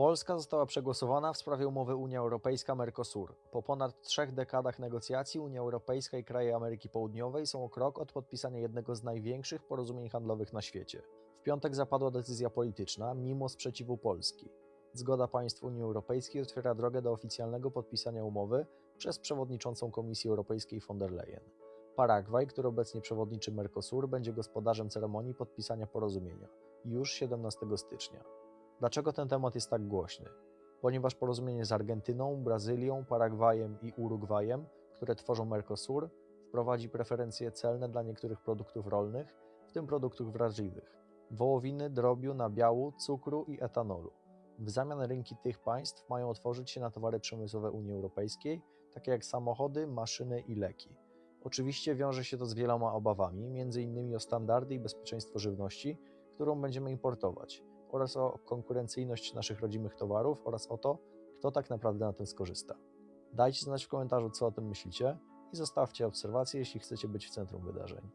Polska została przegłosowana w sprawie umowy Unia Europejska-Mercosur. Po ponad trzech dekadach negocjacji Unia Europejska i kraje Ameryki Południowej są o krok od podpisania jednego z największych porozumień handlowych na świecie. W piątek zapadła decyzja polityczna, mimo sprzeciwu Polski. Zgoda państw Unii Europejskiej otwiera drogę do oficjalnego podpisania umowy przez przewodniczącą Komisji Europejskiej von der Leyen. Paragwaj, który obecnie przewodniczy Mercosur, będzie gospodarzem ceremonii podpisania porozumienia już 17 stycznia. Dlaczego ten temat jest tak głośny? Ponieważ porozumienie z Argentyną, Brazylią, Paragwajem i Urugwajem, które tworzą Mercosur, wprowadzi preferencje celne dla niektórych produktów rolnych, w tym produktów wrażliwych wołowiny, drobiu, nabiału, cukru i etanolu. W zamian rynki tych państw mają otworzyć się na towary przemysłowe Unii Europejskiej, takie jak samochody, maszyny i leki. Oczywiście wiąże się to z wieloma obawami, m.in. o standardy i bezpieczeństwo żywności, którą będziemy importować, oraz o konkurencyjność naszych rodzimych towarów oraz o to, kto tak naprawdę na tym skorzysta. Dajcie znać w komentarzu, co o tym myślicie i zostawcie obserwacje, jeśli chcecie być w centrum wydarzeń.